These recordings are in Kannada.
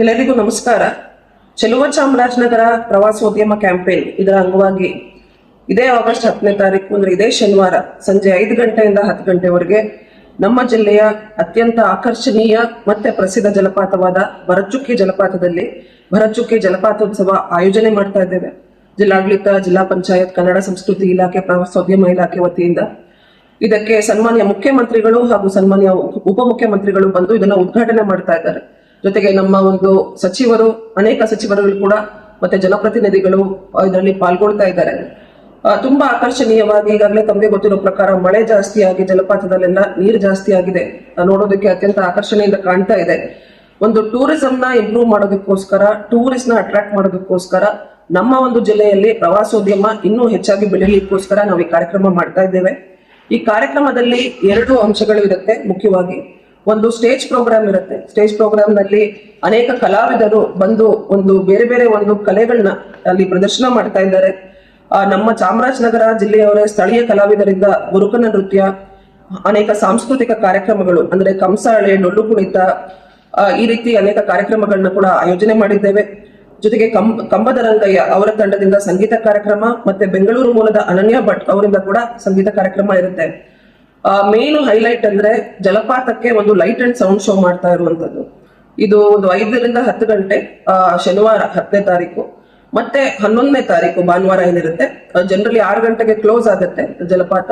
ಎಲ್ಲರಿಗೂ ನಮಸ್ಕಾರ. ಚೆಲುವ ಚಾಮರಾಜನಗರ ಪ್ರವಾಸೋದ್ಯಮ ಕ್ಯಾಂಪೇನ್ ಇದರ ಅಂಗವಾಗಿ ಇದೇ ಆಗಸ್ಟ್ ಹತ್ತನೇ ತಾರೀಕು ಅಂದ್ರೆ ಇದೇ ಶನಿವಾರ ಸಂಜೆ ಐದು ಗಂಟೆಯಿಂದ ಹತ್ತು ಗಂಟೆವರೆಗೆ ನಮ್ಮ ಜಿಲ್ಲೆಯ ಅತ್ಯಂತ ಆಕರ್ಷಣೀಯ ಮತ್ತೆ ಪ್ರಸಿದ್ಧ ಜಲಪಾತವಾದ ಭರಚುಕ್ಕಿ ಜಲಪಾತದಲ್ಲಿ ಭರಚುಕ್ಕಿ ಜಲಪಾತೋತ್ಸವ ಆಯೋಜನೆ ಮಾಡ್ತಾ ಇದ್ದೇವೆ. ಜಿಲ್ಲಾಡಳಿತ, ಜಿಲ್ಲಾ ಪಂಚಾಯತ್, ಕನ್ನಡ ಸಂಸ್ಕೃತಿ ಇಲಾಖೆ, ಪ್ರವಾಸೋದ್ಯಮ ಇಲಾಖೆ ವತಿಯಿಂದ ಇದಕ್ಕೆ ಸನ್ಮಾನ್ಯ ಮುಖ್ಯಮಂತ್ರಿಗಳು ಹಾಗೂ ಸನ್ಮಾನ್ಯ ಉಪ- ಉಪಮುಖ್ಯಮಂತ್ರಿಗಳು ಬಂದು ಇದನ್ನ ಉದ್ಘಾಟನೆ ಮಾಡ್ತಾ ಇದ್ದಾರೆ. ಜೊತೆಗೆ ನಮ್ಮ ಒಂದು ಸಚಿವರು, ಅನೇಕ ಸಚಿವರುಗಳು ಕೂಡ ಮತ್ತೆ ಜನಪ್ರತಿನಿಧಿಗಳು ಇದರಲ್ಲಿ ಪಾಲ್ಗೊಳ್ತಾ ಇದ್ದಾರೆ. ತುಂಬಾ ಆಕರ್ಷಣೀಯವಾಗಿ ಈಗಾಗಲೇ ತಮಗೆ ಗೊತ್ತಿರೋ ಪ್ರಕಾರ ಮಳೆ ಜಾಸ್ತಿ ಆಗಿ ಜಲಪಾತದಲ್ಲೆಲ್ಲ ನೀರು ಜಾಸ್ತಿ ಆಗಿದೆ. ನೋಡೋದಕ್ಕೆ ಅತ್ಯಂತ ಆಕರ್ಷಣೆಯಿಂದ ಕಾಣ್ತಾ ಇದೆ. ಒಂದು ಟೂರಿಸಂ ನ ಇಂಪ್ರೂವ್ ಮಾಡೋದಕ್ಕೋಸ್ಕರ ಟೂರಿಸ್ಟ್ನ ಅಟ್ರಾಕ್ಟ್ ಮಾಡೋದಕ್ಕೋಸ್ಕರ ನಮ್ಮ ಒಂದು ಜಿಲ್ಲೆಯಲ್ಲಿ ಪ್ರವಾಸೋದ್ಯಮ ಇನ್ನೂ ಹೆಚ್ಚಾಗಿ ಬೆಳೆಯಲಿಕ್ಕೋಸ್ಕರ ನಾವು ಈ ಕಾರ್ಯಕ್ರಮ ಮಾಡ್ತಾ ಇದ್ದೇವೆ. ಈ ಕಾರ್ಯಕ್ರಮದಲ್ಲಿ ಎರಡು ಅಂಶಗಳು ಇರುತ್ತೆ ಮುಖ್ಯವಾಗಿ. ಒಂದು ಸ್ಟೇಜ್ ಪ್ರೋಗ್ರಾಮ್ ಇರುತ್ತೆ. ಸ್ಟೇಜ್ ಪ್ರೋಗ್ರಾಮ್ನಲ್ಲಿ ಅನೇಕ ಕಲಾವಿದರು ಬಂದು ಒಂದು ಬೇರೆ ಬೇರೆ ಒಂದು ಕಲೆಗಳನ್ನ ಅಲ್ಲಿ ಪ್ರದರ್ಶನ ಮಾಡ್ತಾ ಇದ್ದಾರೆ. ನಮ್ಮ ಚಾಮರಾಜನಗರ ಜಿಲ್ಲೆಯವರ ಸ್ಥಳೀಯ ಕಲಾವಿದರಿಂದ ಗುರುಕನ ನೃತ್ಯ, ಅನೇಕ ಸಾಂಸ್ಕೃತಿಕ ಕಾರ್ಯಕ್ರಮಗಳು, ಅಂದ್ರೆ ಕಂಸಾಳೆ ನೊಳ್ಳು ಕುಣಿತ ಈ ರೀತಿ ಅನೇಕ ಕಾರ್ಯಕ್ರಮಗಳನ್ನ ಕೂಡ ಆಯೋಜನೆ ಮಾಡಿದ್ದೇವೆ. ಜೊತೆಗೆ ಕಂ ಕಂಬದ ರಂಗಯ್ಯ ಅವರ ತಂಡದಿಂದ ಸಂಗೀತ ಕಾರ್ಯಕ್ರಮ, ಮತ್ತೆ ಬೆಂಗಳೂರು ಮೂಲದ ಅನನ್ಯ ಭಟ್ ಅವರಿಂದ ಕೂಡ ಸಂಗೀತ ಕಾರ್ಯಕ್ರಮ ಇರುತ್ತೆ. ಮೇನ್ ಹೈಲೈಟ್ ಅಂದ್ರೆ ಜಲಪಾತಕ್ಕೆ ಒಂದು ಲೈಟ್ ಅಂಡ್ ಸೌಂಡ್ ಶೋ ಮಾಡ್ತಾ ಇರುವಂತದ್ದು ಇದು ಒಂದು ಐದರಿಂದ ಹತ್ತು ಗಂಟೆ ಶನಿವಾರ ಹತ್ತನೇ ತಾರೀಕು. ಮತ್ತೆ ಹನ್ನೊಂದನೇ ತಾರೀಕು ಭಾನುವಾರ ಏನಿರುತ್ತೆ ಜನರಲಿ ಆರು ಗಂಟೆಗೆ ಕ್ಲೋಸ್ ಆಗುತ್ತೆ ಜಲಪಾತ.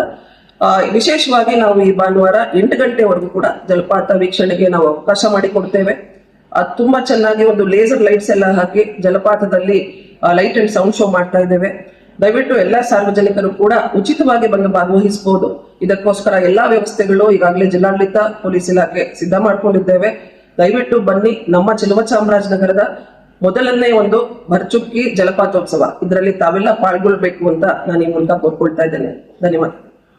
ವಿಶೇಷವಾಗಿ ನಾವು ಈ ಭಾನುವಾರ ಎಂಟು ಗಂಟೆವರೆಗೂ ಕೂಡ ಜಲಪಾತ ವೀಕ್ಷಣೆಗೆ ನಾವು ಅವಕಾಶ ಮಾಡಿಕೊಡ್ತೇವೆ. ತುಂಬಾ ಚೆನ್ನಾಗಿ ಒಂದು ಲೇಸರ್ ಲೈಟ್ಸ್ ಎಲ್ಲ ಹಾಕಿ ಜಲಪಾತದಲ್ಲಿ ಲೈಟ್ ಅಂಡ್ ಸೌಂಡ್ ಶೋ ಮಾಡ್ತಾ ಇದ್ದೇವೆ. ದಯವಿಟ್ಟು ಎಲ್ಲಾ ಸಾರ್ವಜನಿಕರು ಕೂಡ ಉಚಿತವಾಗಿ ಬಂದು ಭಾಗವಹಿಸಬಹುದು. ಇದಕ್ಕೋಸ್ಕರ ಎಲ್ಲಾ ವ್ಯವಸ್ಥೆಗಳು ಈಗಾಗಲೇ ಜಿಲ್ಲಾಡಳಿತ, ಪೊಲೀಸ್ ಇಲಾಖೆ ಸಿದ್ಧ ಮಾಡ್ಕೊಂಡಿದ್ದೇವೆ. ದಯವಿಟ್ಟು ಬನ್ನಿ ನಮ್ಮ ಚಿಲುವ ಚಾಮರಾಜನಗರದ ಮೊದಲನೇ ಒಂದು ಭರ್ಚುಕ್ಕಿ ಜಲಪಾತೋತ್ಸವ. ಇದರಲ್ಲಿ ತಾವೆಲ್ಲ ಪಾಲ್ಗೊಳ್ಬೇಕು ಅಂತ ನಾನು ಈ ಮೂಲಕ ಕೋರ್ಕೊಳ್ತಾ ಇದ್ದೇನೆ. ಧನ್ಯವಾದ.